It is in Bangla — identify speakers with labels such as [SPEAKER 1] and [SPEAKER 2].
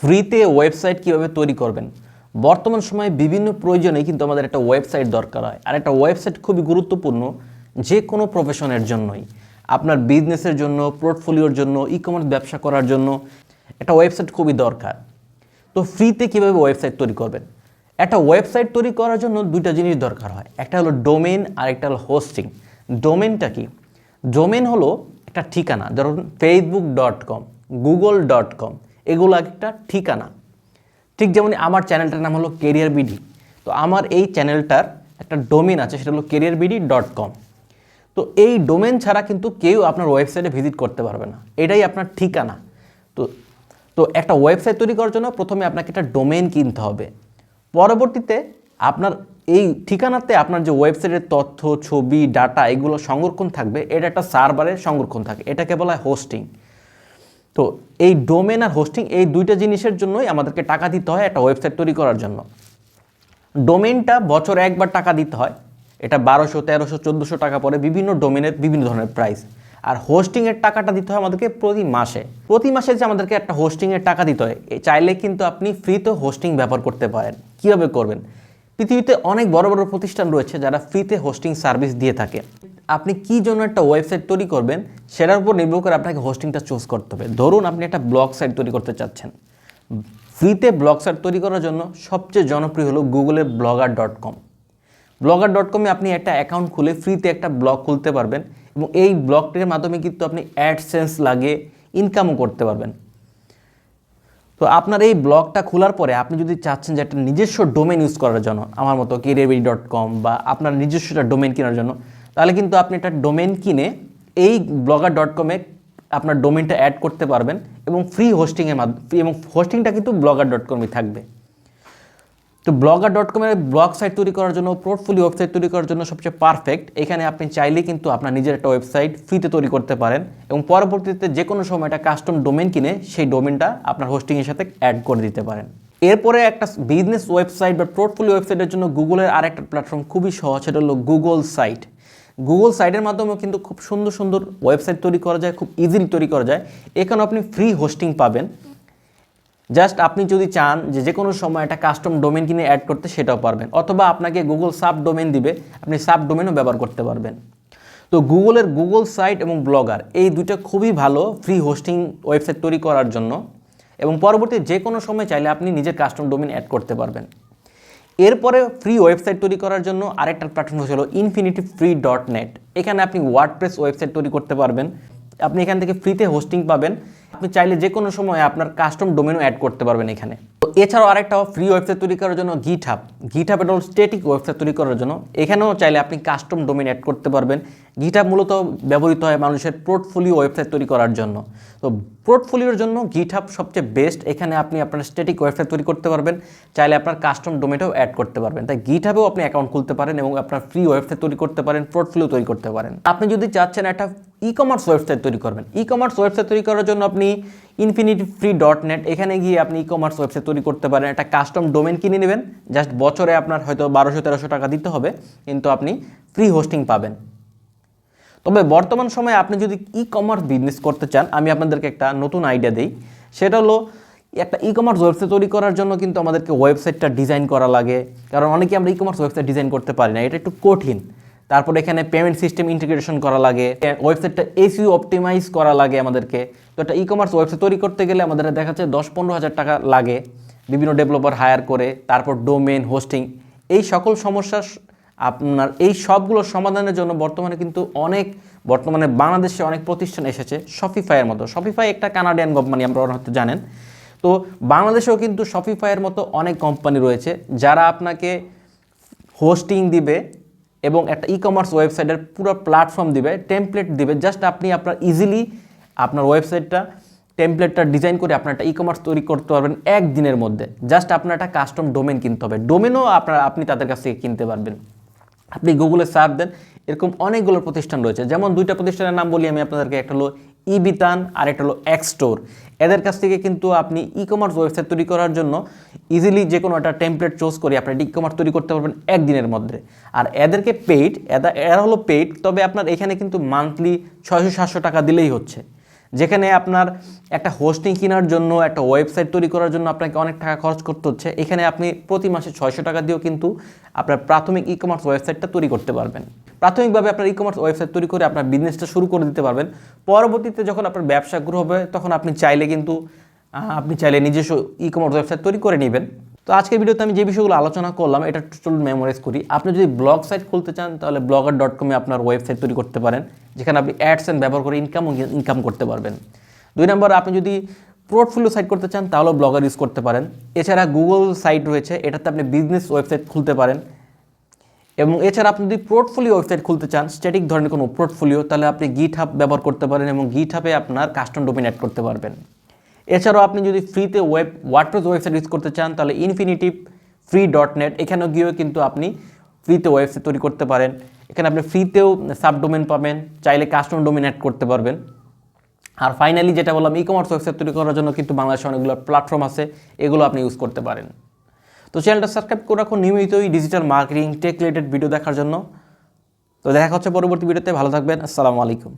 [SPEAKER 1] ফ্রিতে ওয়েবসাইট কীভাবে তৈরি করবেন? বর্তমান সময়ে বিভিন্ন প্রয়োজনে কিন্তু আমাদের একটা ওয়েবসাইট দরকার হয়। আর একটা ওয়েবসাইট খুবই গুরুত্বপূর্ণ যে কোনো প্রফেশনের জন্যই। আপনার বিজনেসের জন্য পোর্টফোলিওর জন্য ই কমার্স ব্যবসা করার জন্য একটা ওয়েবসাইট খুবই দরকার। তো ফ্রিতে কীভাবে ওয়েবসাইট তৈরি করবেন? একটা ওয়েবসাইট তৈরি করার জন্য দুইটা জিনিস দরকার হয়। একটা হলো ডোমেন আর একটা হলো হোস্টিং। ডোমেনটা কি? ডোমেন হলো একটা ঠিকানা, ধরুন Facebook dot com Google dot com এগুলো একটা ঠিকানা। ঠিক যেমন আমার চ্যানেলটার নাম হলো কেরিয়ার বিডি তো আমার এই চ্যানেলটার একটা ডোমেন আছে, সেটা হলো কেরিয়ার বিডি ডট কম তো এই ডোমেন ছাড়া কিন্তু কেউ আপনার ওয়েবসাইটে ভিজিট করতে পারবে না। এটাই আপনার ঠিকানা। তো তো একটা ওয়েবসাইট তৈরি করার জন্য প্রথমে আপনাকে একটা ডোমেন কিনতে হবে। পরবর্তীতে আপনার এই ঠিকানাতে আপনার যে ওয়েবসাইটের তথ্য, ছবি, ডাটা এগুলো সংরক্ষণ থাকবে। এটা একটা সার্ভারে সংরক্ষণ থাকে। এটাকে বলা হয় হোস্টিং। তো এই ডোমেন আর হোস্টিং এই দুইটা জিনিসের জন্যই আমাদেরকে টাকা দিতে হয় একটা ওয়েবসাইট তৈরি করার জন্য। ডোমেনটা বছরে একবার টাকা দিতে হয়। এটা বারোশো, তেরোশো, চোদ্দোশো টাকা পরে বিভিন্ন ডোমেনের বিভিন্ন ধরনের প্রাইস আর হোস্টিংয়ের টাকাটা দিতে হয় আমাদেরকে প্রতি মাসে। প্রতি মাসে যে আমাদেরকে একটা হোস্টিংয়ের টাকা দিতে হয় চাইলে কিন্তু আপনি ফ্রিতে হোস্টিং ব্যবহার করতে পারেন। কীভাবে করবেন? পৃথিবীতে অনেক বড় বড় প্রতিষ্ঠান রয়েছে যারা ফ্রিতে হোস্টিং সার্ভিস দিয়ে থাকে। আপনি কি জন্য একটা ওয়েবসাইট তৈরি করবেন, সেটার উপর নির্ভর করে আপনাকে হোস্টিংটা চুজ করতে হবে। ধরুন আপনি একটা ব্লগ সাইট তৈরি করতে চাচ্ছেন। ফ্রিতে ব্লগ সাইট তৈরি করার জন্য সবচেয়ে জনপ্রিয় হলো গুগলের blogger dot com blogger dot কমে আপনি একটা অ্যাকাউন্ট খুলে ফ্রিতে একটা ব্লগ খুলতে পারবেন এবং এই ব্লগটির মাধ্যমে কিন্তু আপনি অ্যাডসেন্স লাগে ইনকামও করতে পারবেন। তো আপনার এই ব্লগটা খোলার পরে আপনি যদি চাচ্ছেন যে একটা নিজস্ব ডোমেন ইউজ করার জন্য, আমার মতো কেরিয়ারবি ডট কম বা আপনার নিজস্ব একটা ডোমেন কেনার জন্য তাহলে কিন্তু আপনি একটা ডোমেন কিনে এই ব্লগার ডট কমে আপনার ডোমেনটা অ্যাড করতে পারবেন এবং ফ্রি হোস্টিংয়ের মাধ্যমে এবং হোস্টিংটা কিন্তু ব্লগার ডট কমই থাকবে। তো ব্লগার ডট কমের ব্লগ সাইট তৈরি করার জন্য পোর্টফোলিও ওয়েবসাইট তৈরি করার জন্য সবচেয়ে পারফেক্ট এখানে আপনি চাইলেই কিন্তু আপনার নিজের একটা ওয়েবসাইট ফ্রিতে তৈরি করতে পারেন এবং পরবর্তীতে যে কোনো সময় একটা কাস্টম ডোমেন কিনে সেই ডোমেনটা আপনার হোস্টিংয়ের সাথে অ্যাড করে দিতে পারেন। এরপরে একটা বিজনেস ওয়েবসাইট বা পোর্টফোলিও ওয়েবসাইটের জন্য গুগলের আরেকটা প্ল্যাটফর্ম খুবই সহজ, সেটা হলো গুগল সাইট গুগল সাইটের মাধ্যমেও কিন্তু খুব সুন্দর সুন্দর ওয়েবসাইট তৈরি করা যায়, খুব ইজিলি তৈরি করা যায়। এখানেও আপনি ফ্রি হোস্টিং পাবেন। জাস্ট আপনি যদি চান যে যে কোনো সময় একটা কাস্টম ডোমেন কিনে অ্যাড করতে, সেটাও পারবেন। অথবা আপনাকে গুগল সাব ডোমেন দিবে, আপনি সাব ডোমেনও ব্যবহার করতে পারবেন। তো গুগলের গুগল সাইট এবং ব্লগার এই দুটো খুবই ভালো ফ্রি হোস্টিং ওয়েবসাইট তৈরি করার জন্য। এবং পরবর্তী যে কোনো সময় চাইলে আপনি নিজের কাস্টম ডোমেন অ্যাড করতে পারবেন। এরপরে ফ্রি ওয়েবসাইট তৈরি করার জন্য আরেকটা প্ল্যাটফর্ম হলো ইনফিনিটি ফ্রি ডট নেট এখানে আপনি ওয়ার্ডপ্রেস ওয়েবসাইট তৈরি করতে পারবেন। আপনি এখান থেকে ফ্রিতে হোস্টিং পাবেন। আপনি চাইলে যে কোনো সময় আপনার কাস্টম ডোমেনও অ্যাড করতে পারবেন এখানে। এছাড়াও আরেকটা ফ্রি ওয়েবসাইট তৈরি করার জন্য গিট হাব গিট হাব এটা স্টেটিক ওয়েবসাইট তৈরি করার জন্য। এখানেও চাইলে আপনি কাস্টম ডোমেন অ্যাড করতে পারবেন। গিট হাব মূলত ব্যবহৃত হয় মানুষের পোর্টফোলিও ওয়েবসাইট তৈরি করার জন্য। তো পোর্টফোলিওর জন্য গিট হাব সবচেয়ে বেস্ট এখানে আপনি আপনার স্টেটিক ওয়েবসাইট তৈরি করতে পারবেন। চাইলে আপনার কাস্টম ডোমেনটাও অ্যাড করতে পারবেন। তাই গিট হাবেও আপনি অ্যাকাউন্ট খুলতে পারেন এবং আপনার ফ্রি ওয়েবসাইট তৈরি করতে পারেন পোর্টফোলিও তৈরি করতে পারেন। আপনি যদি চাচ্ছেন একটা ই কমার্স ওয়েবসাইট তৈরি করবেন। ই কমার্স ওয়েবসাইট তৈরি করার জন্য আপনি ইনফিনিটি ফ্রি ডট নেট এখানে গিয়ে আপনি ই কমার্স ওয়েবসাইট তৈরি করতে পারেন, একটা কাস্টম ডোমেন কিনে নেবেন জাস্ট বছরে আপনার হয়তো বারোশো, তেরোশো টাকা দিতে হবে, কিন্তু আপনি ফ্রি হোস্টিং পাবেন। তবে বর্তমান সময়ে আপনি যদি ই কমার্স বিজনেস করতে চান, আমি আপনাদেরকে একটা নতুন আইডিয়া দিই। সেটা হলো, একটা ই কমার্স ওয়েবসাইট তৈরি করার জন্য কিন্তু আমাদেরকে ওয়েবসাইটটা ডিজাইন করা লাগে, কারণ অনেকে আমরা ই কমার্স ওয়েবসাইট ডিজাইন করতে পারি না, এটা একটু কঠিন। তারপর এখানে পেমেন্ট সিস্টেম ইন্টিগ্রেশন করা লাগে ওয়েবসাইটটা এসিও অপটিমাইজ করা লাগে আমাদেরকে। তো একটা ই কমার্স ওয়েবসাইট তৈরি করতে গেলে আমাদের দেখা যাচ্ছে দশ পনেরো হাজার টাকা লাগে বিভিন্ন ডেভেলপার হায়ার করে, তারপর ডোমেন হোস্টিং এই সকল সমস্যা আপনার এই সবগুলো সমাধানের জন্য বর্তমানে কিন্তু অনেক, বর্তমানে বাংলাদেশে অনেক প্রতিষ্ঠান এসেছে শপিফাইয়ের মতো। শপিফাই একটা কানাডিয়ান কোম্পানি আপনারা হয়তো জানেন। তো বাংলাদেশেও কিন্তু শপিফাইয়ের মতো অনেক কোম্পানি রয়েছে, যারা আপনাকে হোস্টিং দিবে এবং একটা ই কমার্স ওয়েবসাইটের পুরো প্ল্যাটফর্ম দিবে টেমপ্লেট দিবে জাস্ট আপনি আপনার ইজিলি আপনার ওয়েবসাইটটা টেমপ্লেটটা ডিজাইন করে আপনার একটা ই কমার্স তৈরি করতে পারবেন একদিনের মধ্যে। জাস্ট আপনার একটা কাস্টম ডোমেন কিনতে হবে। ডোমেনও আপনার, আপনি তাদের কাছ থেকে কিনতে পারবেন। আপনি গুগলে সার্চ দেন, এরকম অনেকগুলো প্রতিষ্ঠান রয়েছে। যেমন দুইটা প্রতিষ্ঠানের নাম বলি আমি আপনাদেরকে, একটা হলো ইবিতান আর একটা হলো এক্সটোর। এদের কাছ থেকে কিন্তু আপনি ই কমার্স ওয়েবসাইট তৈরি করার জন্য ইজিলি যে কোনো একটা টেমপ্লেট চুজ করে আপনি ই কমার্স তৈরি করতে পারবেন একদিনের মধ্যে। আর এদেরকে পেইড এরা এরা হলো পেইড তবে আপনার এখানে কিন্তু মান্থলি ছয়শো সাতশো টাকা দিলেই হচ্ছে। যেখানে আপনার একটা হোস্টিং কেনার জন্য, একটা ওয়েবসাইট তৈরি করার জন্য আপনাকে অনেক টাকা খরচ করতে হচ্ছে। এখানে আপনি প্রতি মাসে ছয়শো টাকা দিয়েও কিন্তু আপনার প্রাথমিক ই কমার্স ওয়েবসাইটটা তৈরি করতে পারবেন। প্রাথমিকভাবে আপনার ই কমার্স ওয়েবসাইট তৈরি করে আপনার বিজনেসটা শুরু করে দিতে পারবেন। পরবর্তীতে যখন আপনার ব্যবসা গ্রো হবে, তখন আপনি চাইলে কিন্তু আপনি চাইলে নিজস্ব ই কমার্স ওয়েবসাইট তৈরি করে নেবেন। তো আজকের ভিডিওতে আমি যে বিষয়গুলো আলোচনা করলাম, এটা টোটাল মেমোরাইজ করি। আপনি যদি ব্লগ সাইট খুলতে চান, তাহলে ব্লগার ডট কমে আপনার ওয়েবসাইট তৈরি করতে পারেন, যেখানে আপনি অ্যাডস অ্যান্ড ব্যবহার করে ইনকাম ইনকাম করতে পারবেন। দুই নম্বর আপনি যদি পোর্টফোলিও সাইট করতে চান, তাহলেও ব্লগার ইউজ করতে পারেন। এছাড়া গুগল সাইট রয়েছে, এটাতে আপনি বিজনেস ওয়েবসাইট খুলতে পারেন। এবং এছাড়া আপনি যদি পোর্টফোলিও ওয়েবসাইট খুলতে চান স্ট্যাটিক ধরনের কোনো পোর্টফোলিও তাহলে আপনি গিট হাব ব্যবহার করতে পারেন এবং গিট হাবে আপনার কাস্টম ডোমিন অ্যাড করতে পারবেন। এছাড়াও আপনি যদি ফ্রিতে ওয়েব ওয়ার্ডপ্রেস ওয়েবসাইট ইউজ করতে চান, তাহলে ইনফিনিটিভ ফ্রি ডট নেট এখানেও গিয়েও কিন্তু আপনি ফ্রিতে ওয়েবসাইট তৈরি করতে পারেন। এখানে আপনি ফ্রিতেও সাবডোমেন পাবেন, চাইলে কাস্টম ডোমিন অ্যাড করতে পারবেন। আর ফাইনালি যেটা বললাম ই কমার্স ওয়েবসাইট তৈরি করার জন্য কিন্তু বাংলাদেশে অনেকগুলো প্ল্যাটফর্ম আছে, এগুলো আপনি ইউজ করতে পারেন। তো চ্যানেলটা সাবস্ক্রাইব করে রাখুন নিয়মিতই digital marketing tech related video দেখার জন্য। তো দেখা হচ্ছে পরবর্তী ভিডিওতে ভালো থাকবেন, আসসালামু আলাইকুম।